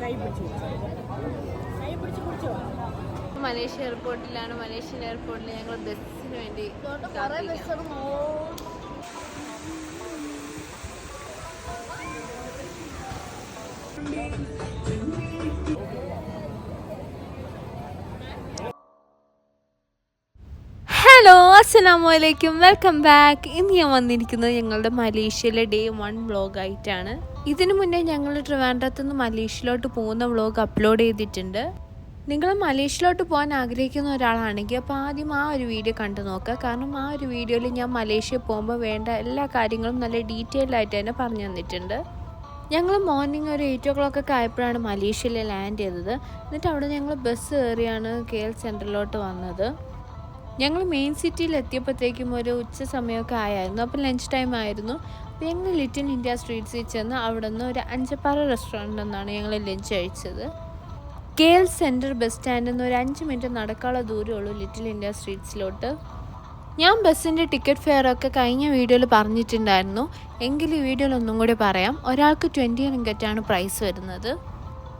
കൈ പിടിച്ച് കൈ പിടിച്ച് പിടിച്ചോ മലേഷ്യ എയർപോർട്ടിലാണ്. മലേഷ്യൻ എയർപോർട്ടിൽ ഞങ്ങൾ ബസ്സിന് വേണ്ടി കുറേ. ഹലോ വെൽക്കം ബാക്ക് ഇന്ന് ഞാൻ വന്നിരിക്കുന്നത് ഞങ്ങളുടെ മലേഷ്യയിലെ ഡേ വൺ ബ്ലോഗ് ആയിട്ടാണ്. ഇതിനു മുന്നേ ഞങ്ങൾ ട്രിവാൻഡ്രത്ത് നിന്ന് മലേഷ്യയിലോട്ട് പോകുന്ന വ്ലോഗ് അപ്ലോഡ് ചെയ്തിട്ടുണ്ട്. നിങ്ങൾ മലേഷ്യയിലോട്ട് പോകാൻ ആഗ്രഹിക്കുന്ന ഒരാളാണെങ്കിൽ അപ്പോൾ ആദ്യം ആ ഒരു വീഡിയോ കണ്ടു നോക്കുക. കാരണം ആ ഒരു വീഡിയോയിൽ ഞാൻ മലേഷ്യ പോകുമ്പോൾ വേണ്ട എല്ലാ കാര്യങ്ങളും നല്ല ഡീറ്റെയിൽ ആയിട്ട് തന്നെ പറഞ്ഞു തന്നിട്ടുണ്ട്. ഞങ്ങൾ മോർണിംഗ് ഒരു എയ്റ്റ് ഓ ക്ലോക്ക് ഒക്കെ ആയപ്പോഴാണ് മലേഷ്യയിൽ ലാൻഡ് ചെയ്തത്. എന്നിട്ട് അവിടെ ഞങ്ങൾ ബസ് കയറിയാണ് കെ എൽ സെന്ററിലോട്ട് വന്നത്. ഞങ്ങൾ മെയിൻ സിറ്റിയിൽ എത്തിയപ്പോഴത്തേക്കും ഒരു ഉച്ച സമയമൊക്കെ ആയായിരുന്നു. അപ്പോൾ ലഞ്ച് ടൈം ആയിരുന്നു. അപ്പോൾ ഞങ്ങൾ ലിറ്റിൽ ഇന്ത്യ സ്ട്രീറ്റ്സിൽ ചെന്ന് അവിടെ നിന്ന് ഒരു അഞ്ചപ്പാറ റെസ്റ്റോറന്റിൽ എന്നാണ് ഞങ്ങൾ ലഞ്ച് കഴിച്ചത്. കെ എൽ സെന്റർ ബസ് സ്റ്റാൻഡിൽ നിന്ന് ഒരു അഞ്ച് മിനിറ്റ് നടക്കാനുള്ള ദൂരമുള്ളൂ ലിറ്റിൽ ഇന്ത്യ സ്ട്രീറ്റ്സിലോട്ട് ഞാൻ ബസ്സിന്റെ ടിക്കറ്റ് ഫെയർ ഒക്കെ കഴിഞ്ഞ വീഡിയോയിൽ പറഞ്ഞിട്ടുണ്ടായിരുന്നു. എങ്കിൽ ഈ വീഡിയോയിൽ ഒന്നും കൂടി പറയാം. ഒരാൾക്ക് ട്വന്റി റിങ്കറ്റാണ് പ്രൈസ് വരുന്നത്.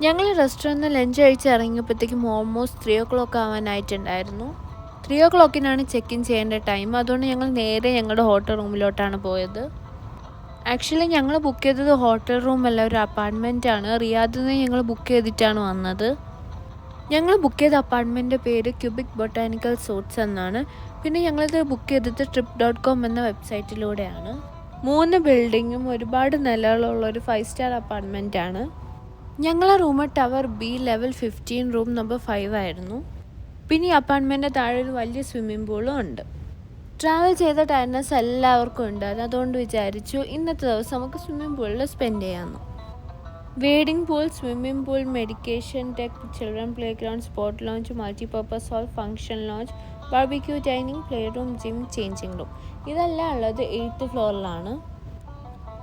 ഞങ്ങൾ റെസ്റ്റോറന്റിൽ ലഞ്ച് കഴിച്ച് ഇറങ്ങിയപ്പോഴത്തേക്കും ഓൾമോസ്റ്റ് ത്രീ ഓ ക്ലോക്ക് ആവാനായിട്ടുണ്ടായിരുന്നു. ത്രീ ഓ ക്ലോക്കിനാണ് ചെക്ക് ഇൻ ചെയ്യേണ്ട ടൈം അതുകൊണ്ട് ഞങ്ങൾ നേരെ ഞങ്ങളുടെ ഹോട്ടൽ റൂമിലോട്ടാണ് പോയത്. ആക്ച്വലി ഞങ്ങൾ ബുക്ക് ചെയ്തത് ഹോട്ടൽ റൂം അല്ല ഒരു അപ്പാർട്ട്മെന്റ് ആണ്. റിയാദിൽ നിന്ന് ഞങ്ങൾ ബുക്ക് ചെയ്തിട്ടാണ് വന്നത്. ഞങ്ങൾ ബുക്ക് ചെയ്ത അപ്പാർട്ട്മെന്റിന്റെ പേര് ക്യൂബിക് ബൊട്ടാനിക്കൽ സൂട്ട്സ് എന്നാണ്. പിന്നെ ഞങ്ങളിത് ബുക്ക് ചെയ്തത് ട്രിപ്പ് ഡോട്ട് കോം എന്ന വെബ്സൈറ്റിലൂടെയാണ് മൂന്ന് ബിൽഡിങ്ങും ഒരുപാട് നിലകളുള്ള ഒരു ഫൈവ് സ്റ്റാർ അപ്പാർട്ട്മെന്റാണ് ഞങ്ങളെ room tower B level fifteen room number five ആയിരുന്നു. പിന്നെ ഈ അപ്പാർട്ട്മെന്റിന്റെ താഴെ ഒരു വലിയ സ്വിമ്മിംഗ് പൂളും ഉണ്ട്. ട്രാവൽ ചെയ്ത ടയർനെസ് എല്ലാവർക്കും ഉണ്ടായിരുന്നു അതുകൊണ്ട് വിചാരിച്ചു ഇന്നത്തെ ദിവസം നമുക്ക് സ്വിമ്മിംഗ് പൂളിൽ സ്പെൻഡ് ചെയ്യാമെന്ന് wading pool swimming pool meditation deck children play ground sport lounge multipurpose hall function lounge barbecue dining play room gym changing room ഇതെല്ലാം ഉള്ളത് എയ്ത്ത് ഫ്ലോറിലാണ്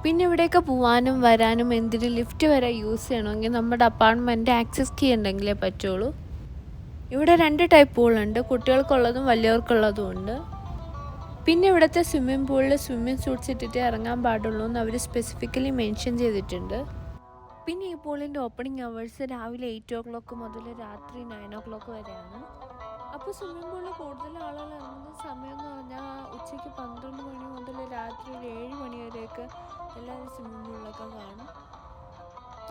പിന്നെ ഇവിടെയൊക്കെ പോവാനും വരാനും എന്തിന് ലിഫ്റ്റ് വരെ യൂസ് ചെയ്യണമെങ്കിൽ നമ്മുടെ അപ്പാർട്ട്മെന്റ് ആക്സസ് കീ ഉണ്ടെങ്കിലേ പറ്റുള്ളൂ. ഇവിടെ രണ്ട് ടൈപ്പ് പൂളുണ്ട് കുട്ടികൾക്കുള്ളതും വലിയവർക്കുള്ളതും ഉണ്ട്. പിന്നെ ഇവിടുത്തെ സ്വിമ്മിംഗ് പൂളിൽ സ്വിമ്മിംഗ് സൂട്ട്സ് ഇട്ടിട്ട് ഇറങ്ങാൻ പാടുള്ളൂ എന്ന് അവർ സ്പെസിഫിക്കലി മെൻഷൻ ചെയ്തിട്ടുണ്ട്. പിന്നെ ഈ പൂളിന്റെ ഓപ്പണിംഗ് അവേഴ്സ് രാവിലെ എയ്റ്റ് ഓ ക്ലോക്ക് മുതൽ രാത്രി നയൻ ഓ ക്ലോക്ക് വരെയാണ് അപ്പോൾ സ്വിമ്മിംഗ് പൂളിൽ കൂടുതൽ ആളുകൾ ഇറങ്ങുന്ന സമയം എന്ന് പറഞ്ഞാൽ ഉച്ചയ്ക്ക് പന്ത്രണ്ട് മണി മുതൽ രാത്രി ഒരു ഏഴ് മണി വരെയൊക്കെ എല്ലാവരും സ്വിമ്മിംഗ് പൂളിലൊക്കെ കാണും.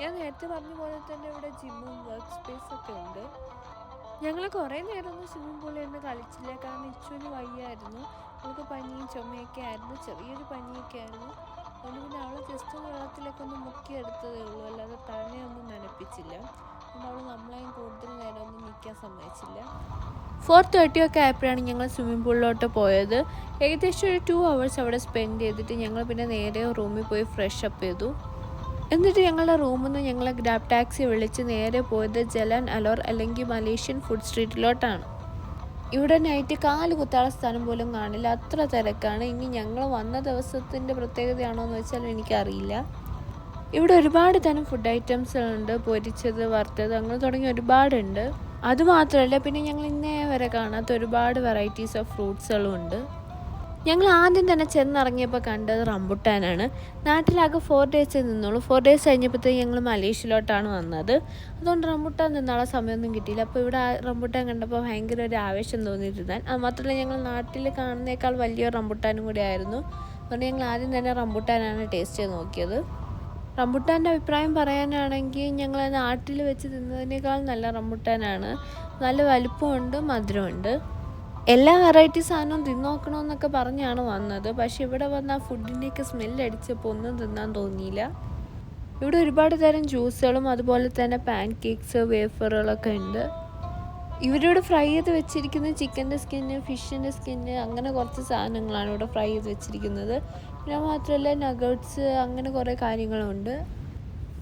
ഞാൻ നേരത്തെ പറഞ്ഞ പോലെ തന്നെ ഇവിടെ ജിമ്മും വർക്ക് സ്പേസൊക്കെ ഉണ്ട്. ഞങ്ങൾ കുറേ നേരമൊന്നും സ്വിമ്മിംഗ് പൂളിൽ നിന്ന് കളിച്ചില്ല. കാരണം ഇച്ചുവിന് വയ്യായിരുന്നു. അവൾക്ക് പനിയും ചുമയൊക്കെ ആയിരുന്നു. ചെറിയൊരു പനിയൊക്കെ ആയിരുന്നു. അതുകൊണ്ട് പിന്നെ അവൾ ജസ്റ്റ് വെള്ളത്തിലൊക്കെ ഒന്ന് മുക്കിയെടുത്തതേ ഉള്ളൂ. അല്ലാതെ തന്നെ ഒന്നും നനപ്പിച്ചില്ല. അതുകൊണ്ട് അവൾ നമ്മളെയും കൂടുതൽ നേരമൊന്നും നിൽക്കാൻ സമ്മതിച്ചില്ല. ഫോർ തേർട്ടി ഒക്കെ ആയപ്പോഴാണ് ഞങ്ങൾ സ്വിമ്മിംഗ് പൂളിലോട്ട് പോയത്. ഏകദേശം ഒരു ടു അവേഴ്സ് അവിടെ സ്പെൻഡ് ചെയ്തിട്ട് ഞങ്ങൾ പിന്നെ നേരെ റൂമിൽ പോയി ഫ്രഷ് അപ്പ് ചെയ്തു. എന്നിട്ട് ഞങ്ങളുടെ റൂമിൽ നിന്ന് ഞങ്ങൾ ഗ്രാബ് ടാക്സി വിളിച്ച് നേരെ പോയത് ജലൻ അലോർ അല്ലെങ്കിൽ മലേഷ്യൻ ഫുഡ് സ്ട്രീറ്റിലോട്ടാണ് ഇവിടെ നൈറ്റ് കാൽ കുത്താള സ്ഥലം പോലും കാണില്ല. അത്ര തിരക്കാണ്. ഇനി ഞങ്ങൾ വന്ന ദിവസത്തിന്റെ പ്രത്യേകതയാണോ എന്ന് വെച്ചാൽ എനിക്കറിയില്ല. ഇവിടെ ഒരുപാട് തരം ഫുഡ് ഐറ്റംസ് ഉണ്ട് പൊരിച്ചത് വറുത്തത് അങ്ങനെ തുടങ്ങി ഒരുപാടുണ്ട്. അതുമാത്രമല്ല പിന്നെ ഞങ്ങൾ ഇന്നേ വരെ കാണാത്ത ഒരുപാട് വെറൈറ്റീസ് ഓഫ് ഫ്രൂട്ട്സുകളും ഉണ്ട്. ഞങ്ങൾ ആദ്യം തന്നെ ചെന്നിറങ്ങിയപ്പോൾ കണ്ടത് റംബുട്ടാനാണ്. നാട്ടിലാകെ ഫോർ ഡേയ്സ് നിന്നുള്ളൂ ഫോർ ഡേയ്സ് കഴിഞ്ഞപ്പോഴത്തേക്ക് ഞങ്ങൾ മലേഷ്യയിലോട്ടാണ് വന്നത്. അതുകൊണ്ട് റംബുട്ടാൻ നിന്നുള്ള സമയമൊന്നും കിട്ടിയില്ല. അപ്പോൾ ഇവിടെ റംബുട്ടാൻ കണ്ടപ്പോൾ ഭയങ്കര ഒരു ആവേശം തോന്നിയിരുന്നാൽ അത് മാത്രമല്ല ഞങ്ങൾ നാട്ടിൽ കാണുന്നേക്കാൾ വലിയ റംബുട്ടാനും കൂടി ആയിരുന്നു. അതുകൊണ്ട് ഞങ്ങൾ ആദ്യം തന്നെ റംബുട്ടാനാണ് ടേസ്റ്റ് ചെയ്ത് നോക്കിയത്. റംബുട്ടാന്റെ അഭിപ്രായം പറയാനാണെങ്കിൽ ഞങ്ങൾ നാട്ടിൽ വെച്ച് തിന്നതിനേക്കാൾ നല്ല റംബുട്ടാനാണ്. നല്ല വലുപ്പമുണ്ട് മധുരമുണ്ട്. എല്ലാ വെറൈറ്റി സാധനവും തിന്നോക്കണമെന്നൊക്കെ പറഞ്ഞാണ് വന്നത്. പക്ഷെ ഇവിടെ വന്ന ആ ഫുഡിന്റെയൊക്കെ സ്മെല്ലടിച്ചപ്പോൾ ഒന്നും തിന്നാൻ തോന്നിയില്ല. ഇവിടെ ഒരുപാട് തരം ജ്യൂസുകളും അതുപോലെ തന്നെ പാൻ കേക്ക്സ് വേഫറുകളൊക്കെ ഉണ്ട്. ഇവരിവിടെ ഫ്രൈ ചെയ്ത് വെച്ചിരിക്കുന്ന ചിക്കന്റെ സ്കിന്ന് ഫിഷിന്റെ സ്കിന്ന് അങ്ങനെ കുറച്ച് സാധനങ്ങളാണ് ഇവിടെ ഫ്രൈ ചെയ്ത് വെച്ചിരിക്കുന്നത്. പിന്നെ മാത്രമല്ല നഗട്സ് അങ്ങനെ കുറേ കാര്യങ്ങളുണ്ട്.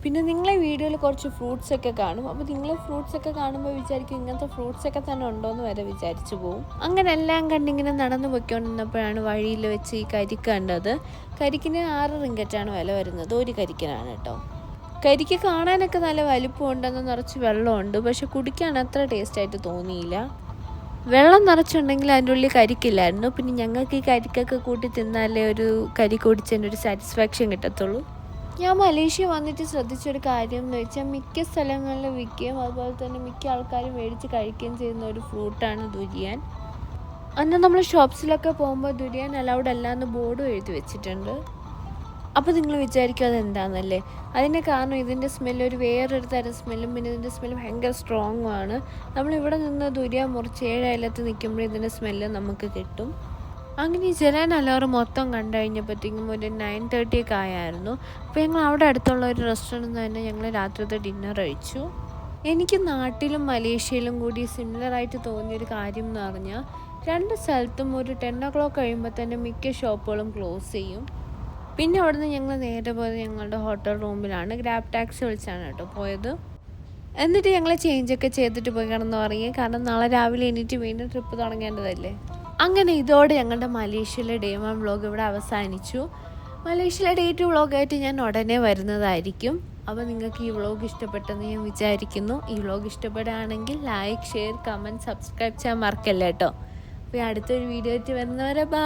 പിന്നെ നിങ്ങളെ വീഡിയോയിൽ കുറച്ച് ഫ്രൂട്ട്സ് ഒക്കെ കാണും. അപ്പോൾ നിങ്ങൾ ഫ്രൂട്ട്സ് ഒക്കെ കാണുമ്പോൾ വിചാരിക്കും ഇങ്ങനത്തെ ഫ്രൂട്ട്സ് ഒക്കെ തന്നെ ഉണ്ടോ എന്ന് വരെ വിചാരിച്ചു പോകും അങ്ങനെ എല്ലാം കണ്ടിങ്ങനെ നടന്നു പൊയ്ക്കൊണ്ടിരുന്നപ്പോഴാണ് വഴിയിൽ വെച്ച് ഈ കരിക്ക് കണ്ടത്. കരിക്കിന് ആറ് റിങ്കറ്റാണ് വില വരുന്നത്. ഒരു കരിക്കിനാണ് കേട്ടോ. കരിക്ക് കാണാനൊക്കെ നല്ല വലിപ്പമുണ്ടെന്ന് നിറച്ച് വെള്ളമുണ്ട്. പക്ഷെ കുടിക്കാൻ അത്ര ടേസ്റ്റായിട്ട് തോന്നിയില്ല. വെള്ളം നിറച്ചുണ്ടെങ്കിൽ അതിന്റെ ഉള്ളിൽ കരിക്കില്ലായിരുന്നു. പിന്നെ ഞങ്ങൾക്ക് ഈ കരിക്കൊക്കെ കൂട്ടി തിന്നാലേ ഒരു കരി കുടിച്ചതിന്റെ ഒരു സാറ്റിസ്ഫാക്ഷൻ കിട്ടത്തുള്ളൂ. ഞാൻ മലേഷ്യ വന്നിട്ട് ശ്രദ്ധിച്ചൊരു കാര്യം എന്ന് വെച്ചാൽ മിക്ക സ്ഥലങ്ങളിൽ വിൽക്കുകയും അതുപോലെ തന്നെ മിക്ക ആൾക്കാരും മേടിച്ച് കഴിക്കുകയും ചെയ്യുന്ന ഒരു ഫ്രൂട്ടാണ് ദുരിയാൻ. അന്ന് നമ്മൾ ഷോപ്സിലൊക്കെ പോകുമ്പോൾ ദുരിയാൻ അലൗഡ് അല്ല എന്ന് ബോർഡും എഴുതി വെച്ചിട്ടുണ്ട്. അപ്പോൾ നിങ്ങൾ വിചാരിക്കും അതെന്താണെന്നല്ലേ അതിന്റെ കാരണം ഇതിന്റെ സ്മെല്ല് ഒരു വേറൊരു തരം സ്മെല്ലും പിന്നെ ഇതിന്റെ സ്മെല്ല് ഭയങ്കര സ്ട്രോങ്ങും ആണ്. നമ്മളിവിടെ നിന്ന് ദുരിയ മുറിച്ച് ഏഴ് അയലത്ത് നിൽക്കുമ്പോൾ ഇതിന്റെ സ്മെല്ല് നമുക്ക് കിട്ടും. അങ്ങനെ ഈ ജലാൻ അലാറ് മൊത്തം കണ്ടു കഴിഞ്ഞപ്പോഴത്തേക്കും ഒരു നയൻ തേർട്ടി ഒക്കെ ആയായിരുന്നു. അപ്പോൾ ഞങ്ങൾ അവിടെ അടുത്തുള്ള ഒരു റെസ്റ്റോറന്റിൽ തന്നെ ഞങ്ങൾ രാത്രിത്തെ ഡിന്നർ കഴിച്ചു. എനിക്ക് നാട്ടിലും മലേഷ്യയിലും കൂടി സിമിലർ ആയിട്ട് തോന്നിയൊരു കാര്യം എന്ന് പറഞ്ഞാൽ രണ്ട് സ്ഥലത്തും ഒരു ടെൻ ഒ ക്ലോക്ക് കഴിയുമ്പോൾ തന്നെ മിക്ക ഷോപ്പുകളും ക്ലോസ് ചെയ്യും. പിന്നെ അവിടുന്ന് ഞങ്ങൾ നേരെ പോയത് ഞങ്ങളുടെ ഹോട്ടൽ റൂമിലാണ് ഗ്രാബ് ടാക്സി വിളിച്ചാണ് കേട്ടോ പോയത്. എന്നിട്ട് ഞങ്ങൾ ചേഞ്ചൊക്കെ ചെയ്തിട്ട് പോയി കിടന്ന് പറയുക കാരണം നാളെ രാവിലെ എണീറ്റ് വീണ്ടും ട്രിപ്പ് തുടങ്ങേണ്ടതല്ലേ? അങ്ങനെ ഇതോടെ ഞങ്ങളുടെ മലേഷ്യയിലെ ഡേ വൺ വ്ളോഗ് ഇവിടെ അവസാനിച്ചു. മലേഷ്യയിലെ ഡേ ടു വ്ളോഗായിട്ട് ഞാൻ ഉടനെ വരുന്നതായിരിക്കും. അപ്പോൾ നിങ്ങൾക്ക് ഈ വ്ളോഗ് ഇഷ്ടപ്പെട്ടെന്ന് ഞാൻ വിചാരിക്കുന്നു. ഈ വ്ളോഗ് ഇഷ്ടപ്പെടുകയാണെങ്കിൽ ലൈക്ക് ഷെയർ കമന്റ് സബ്സ്ക്രൈബ് ചെയ്യാൻ മറക്കല്ല കേട്ടോ. അപ്പോൾ അടുത്തൊരു വീഡിയോ ആയിട്ട് വരുന്നവരെ ബാ